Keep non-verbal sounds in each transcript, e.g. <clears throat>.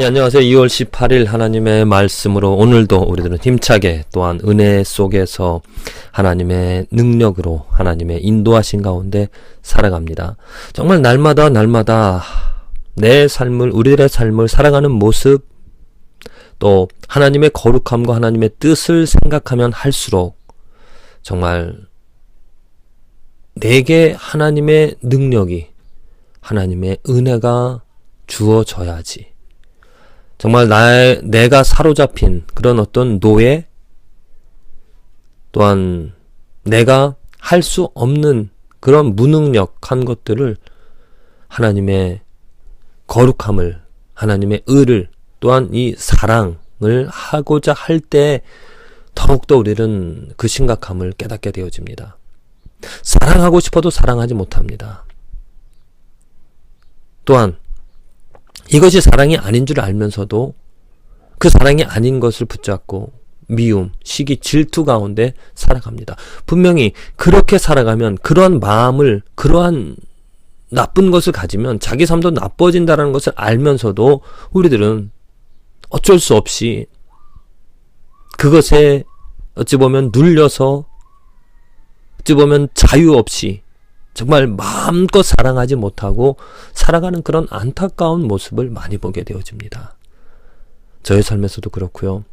예, 안녕하세요. 2월 18일 하나님의 말씀으로 오늘도 우리들은 힘차게 또한 은혜 속에서 하나님의 능력으로 하나님의 인도하신 가운데 살아갑니다. 정말 날마다 날마다 내 삶을 우리들의 삶을 살아가는 모습 또 하나님의 거룩함과 하나님의 뜻을 생각하면 할수록 정말 내게 하나님의 능력이 하나님의 은혜가 주어져야지. 정말 나의, 내가 사로잡힌 그런 어떤 노예, 또한 내가 할 수 없는 그런 무능력한 것들을 하나님의 거룩함을, 하나님의 의를, 또한 이 사랑을 하고자 할 때 더욱더 우리는 그 심각함을 깨닫게 되어집니다. 사랑하고 싶어도 사랑하지 못합니다. 또한 이것이 사랑이 아닌 줄 알면서도 그 사랑이 아닌 것을 붙잡고 미움, 시기, 질투 가운데 살아갑니다. 분명히 그렇게 살아가면 그러한 마음을, 그러한 나쁜 것을 가지면 자기 삶도 나빠진다는 것을 알면서도 우리들은 어쩔 수 없이 그것에 어찌 보면 눌려서 어찌 보면 자유 없이 정말 마음껏 사랑하지 못하고 살아가는 그런 안타까운 모습을 많이 보게 되어집니다. 저의 삶에서도 그렇고요.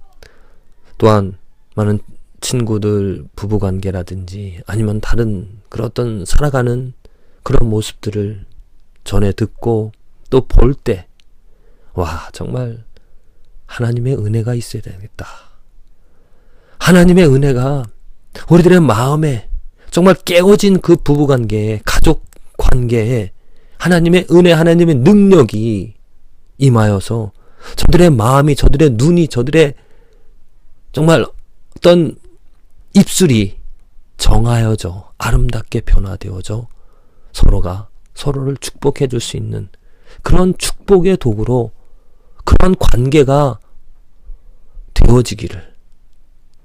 또한 많은 친구들 부부 관계라든지 아니면 다른 그런 어떤 살아가는 그런 모습들을 전에 듣고 또 볼 때, 와, 정말 하나님의 은혜가 있어야 되겠다. 하나님의 은혜가 우리들의 마음에 정말 깨어진 그 부부 관계에, 가족 관계에 하나님의 은혜, 하나님의 능력이 임하여서 저들의 마음이, 저들의 눈이, 저들의 정말 어떤 입술이 정하여져 아름답게 변화되어져 서로가 서로를 축복해 줄 수 있는 그런 축복의 도구로 그런 관계가 되어지기를.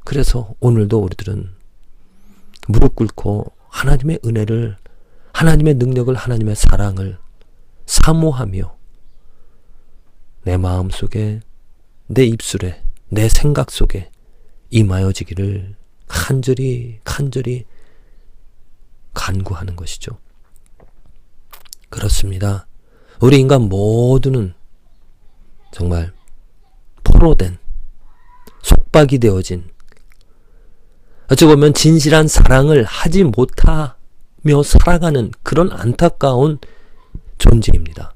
그래서 오늘도 우리들은 무릎 꿇고 하나님의 은혜를, 하나님의 능력을, 하나님의 사랑을 사모하며 내 마음 속에, 내 입술에, 내 생각 속에 임하여지기를 간절히, 간절히 간구하는 것이죠. 그렇습니다. 우리 인간 모두는 정말 포로된, 속박이 되어진 어찌 보면 진실한 사랑을 하지 못하며 살아가는 그런 안타까운 존재입니다.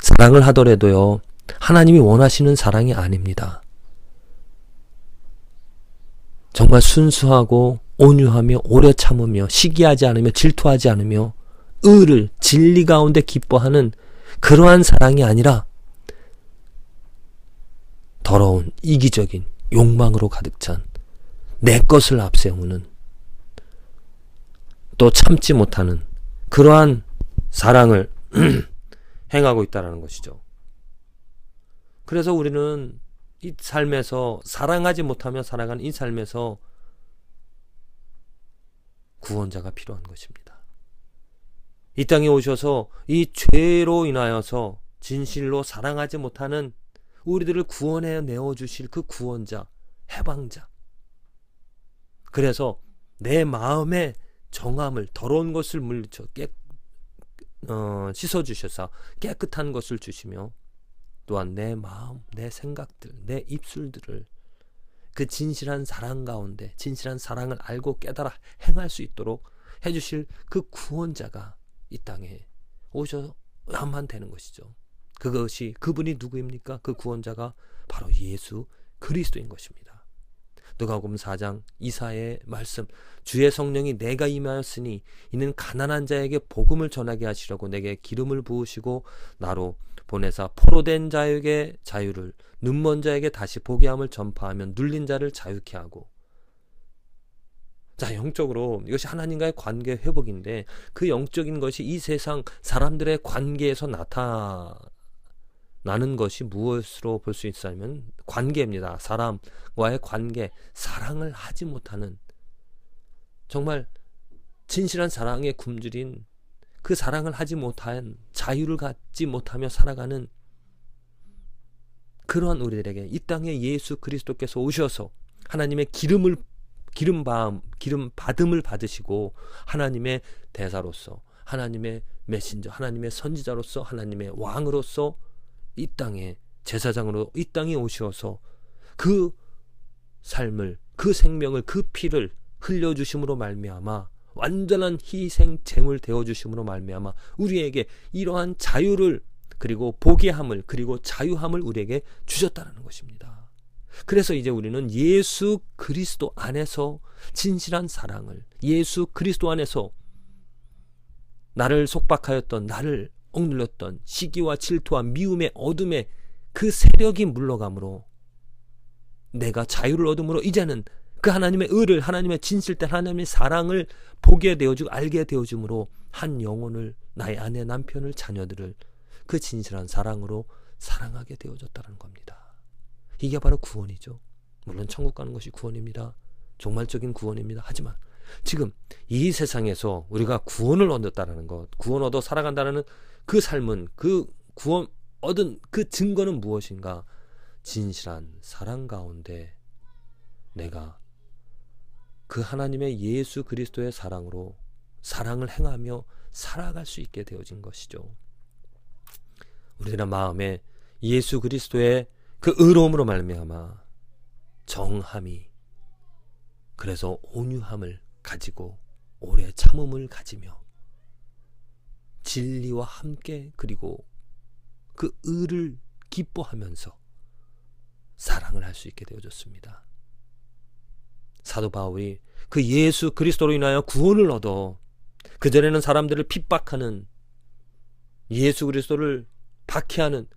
사랑을 하더라도요, 하나님이 원하시는 사랑이 아닙니다. 정말 순수하고 온유하며 오래 참으며 시기하지 않으며 질투하지 않으며 의를 진리 가운데 기뻐하는 그러한 사랑이 아니라 더러운 이기적인 욕망으로 가득 찬 내 것을 앞세우는 또 참지 못하는 그러한 사랑을 <clears throat> 행하고 있다는 것이죠. 그래서 우리는 이 삶에서 사랑하지 못하며 살아가는 이 삶에서 구원자가 필요한 것입니다. 이 땅에 오셔서 이 죄로 인하여서 진실로 사랑하지 못하는 우리들을 구원해 내어 주실 그 구원자, 해방자. 그래서 내 마음의 정함을 더러운 것을 물리쳐 깨 어, 씻어 주셔서 깨끗한 것을 주시며 또한 내 마음, 내 생각들, 내 입술들을 그 진실한 사랑 가운데 진실한 사랑을 알고 깨달아 행할 수 있도록 해주실 그 구원자가 이 땅에 오셔야만 되는 것이죠. 그것이 그분이 누구입니까? 그 구원자가 바로 예수 그리스도인 것입니다. 누가복음 4장 이사의 말씀 주의 성령이 내가 임하였으니 이는 가난한 자에게 복음을 전하게 하시려고 내게 기름을 부으시고 나로 보내사 포로된 자에게 자유를 눈먼 자에게 다시 보게 함을 전파하면 눌린 자를 자유케 하고. 자, 영적으로 이것이 하나님과의 관계 회복인데 그 영적인 것이 이 세상 사람들의 관계에서 나타 나 는 것이 무엇으로 볼 수 있냐면 관계입니다. 사람과의 관계, 사랑을 하지 못하는 정말 진실한 사랑의 굶주린 그 사랑을 하지 못한 자유를 갖지 못하며 살아가는 그러한 우리들에게 이 땅에 예수 그리스도께서 오셔서 하나님의 기름을 기름 바음 기름 받음을 받으시고 하나님의 대사로서 하나님의 메신저 하나님의 선지자로서 하나님의 왕으로서 이 땅에 제사장으로 이 땅에 오셔서 그 삶을 그 생명을 그 피를 흘려 주심으로 말미암아 완전한 희생 제물 되어 주심으로 말미암아 우리에게 이러한 자유를 그리고 보게함을 그리고 자유함을 우리에게 주셨다는 것입니다. 그래서 이제 우리는 예수 그리스도 안에서 진실한 사랑을 예수 그리스도 안에서 나를 속박하였던 나를 억눌렸던 시기와 질투와 미움의 어둠의 그 세력이 물러감으로 내가 자유를 얻음으로 이제는 그 하나님의 의를 하나님의 진실된 하나님의 사랑을 보게 되어주고 알게 되어줌으로 한 영혼을 나의 아내 남편을 자녀들을 그 진실한 사랑으로 사랑하게 되어졌다는 겁니다. 이게 바로 구원이죠. 물론 천국 가는 것이 구원입니다. 종말적인 구원입니다. 하지만 지금 이 세상에서 우리가 구원을 얻었다는 것, 구원 얻어 살아간다는 그 삶은 그 구원 얻은 그 증거는 무엇인가? 진실한 사랑 가운데 내가 그 하나님의 예수 그리스도의 사랑으로 사랑을 행하며 살아갈 수 있게 되어진 것이죠. 우리들의 마음에 예수 그리스도의 그 의로움으로 말미암아 정함이 그래서 온유함을 가지고 오래 참음을 가지며 진리와 함께 그리고 그 의를 기뻐하면서 사랑을 할 수 있게 되어졌습니다. 사도 바울이 그 예수 그리스도로 인하여 구원을 얻어 그전에는 사람들을 핍박하는 예수 그리스도를 박해하는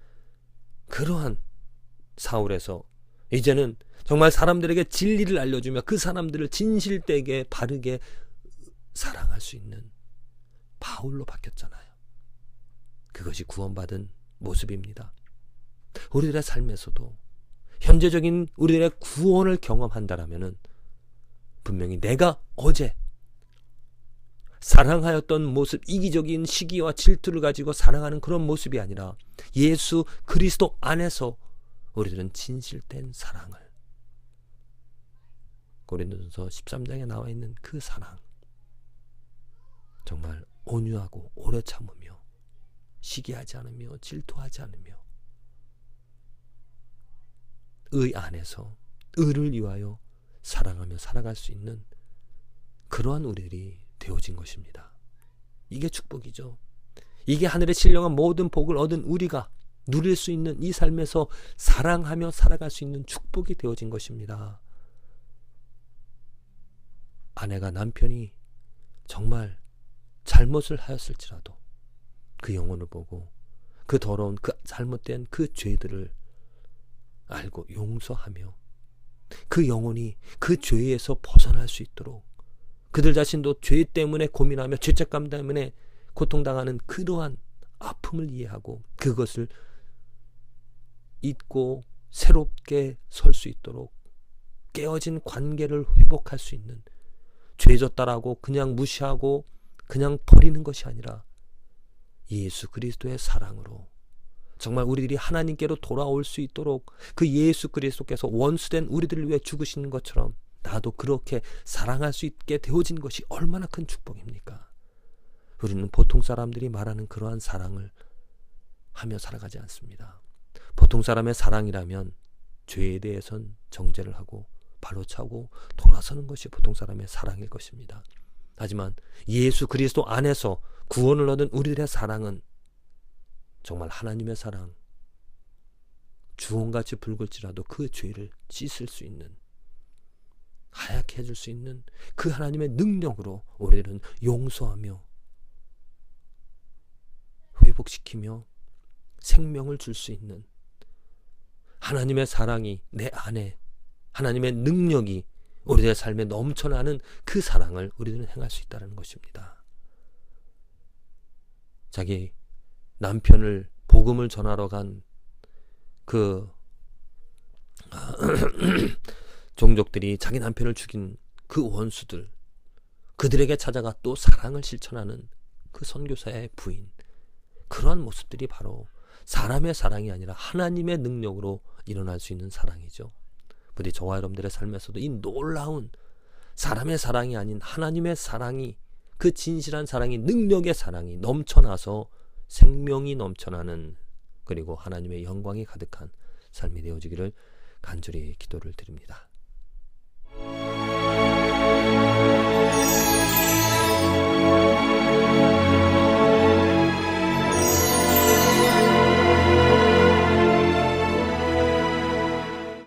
그러한 사울에서 이제는 정말 사람들에게 진리를 알려주며 그 사람들을 진실되게 바르게 사랑할 수 있는 바울로 바뀌었잖아요. 그것이 구원받은 모습입니다. 우리들의 삶에서도 현재적인 우리들의 구원을 경험한다라면은 분명히 내가 어제 사랑하였던 모습, 이기적인 시기와 질투를 가지고 사랑하는 그런 모습이 아니라 예수 그리스도 안에서 우리들은 진실된 사랑을 고린도전서 13장에 나와 있는 그 사랑 정말 온유하고 오래 참으며 시기하지 않으며 질투하지 않으며 의 안에서 의를 위하여 사랑하며 살아갈 수 있는 그러한 우리들이 되어진 것입니다. 이게 축복이죠. 이게 하늘의 신령한 모든 복을 얻은 우리가 누릴 수 있는 이 삶에서 사랑하며 살아갈 수 있는 축복이 되어진 것입니다. 아내가 남편이 정말 잘못을 하였을지라도 그 영혼을 보고 그 더러운 그 잘못된 그 죄들을 알고 용서하며 그 영혼이 그 죄에서 벗어날 수 있도록 그들 자신도 죄 때문에 고민하며 죄책감 때문에 고통당하는 그러한 아픔을 이해하고 그것을 잊고 새롭게 설 수 있도록 깨어진 관계를 회복할 수 있는 죄졌다라고 그냥 무시하고 그냥 버리는 것이 아니라 예수 그리스도의 사랑으로 정말 우리들이 하나님께로 돌아올 수 있도록 그 예수 그리스도께서 원수된 우리들을 위해 죽으시는 것처럼 나도 그렇게 사랑할 수 있게 되어진 것이 얼마나 큰 축복입니까? 우리는 보통 사람들이 말하는 그러한 사랑을 하며 살아가지 않습니다. 보통 사람의 사랑이라면 죄에 대해선 정죄를 하고 발로 차고 돌아서는 것이 보통 사람의 사랑일 것입니다. 하지만 예수 그리스도 안에서 구원을 얻은 우리들의 사랑은 정말 하나님의 사랑, 주홍같이 붉을지라도 그 죄를 씻을 수 있는 하얗게 해줄 수 있는 그 하나님의 능력으로 우리는 용서하며 회복시키며 생명을 줄 수 있는 하나님의 사랑이 내 안에 하나님의 능력이 우리들의 삶에 넘쳐나는 그 사랑을 우리들은 행할 수 있다는 것입니다. 자기 남편을 복음을 전하러 간그 <clears throat> 종족들이 자기 남편을 죽인 그 원수들 그들에게 찾아가 또 사랑을 실천하는 그 선교사의 부인 그러한 모습들이 바로 사람의 사랑이 아니라 하나님의 능력으로 일어날 수 있는 사랑이죠. 부디 저와 여러분들의 삶에서도 이 놀라운 사람의 사랑이 아닌 하나님의 사랑이 그 진실한 사랑이 능력의 사랑이 넘쳐나서 생명이 넘쳐나는 그리고 하나님의 영광이 가득한 삶이 되어지기를 간절히 기도를 드립니다.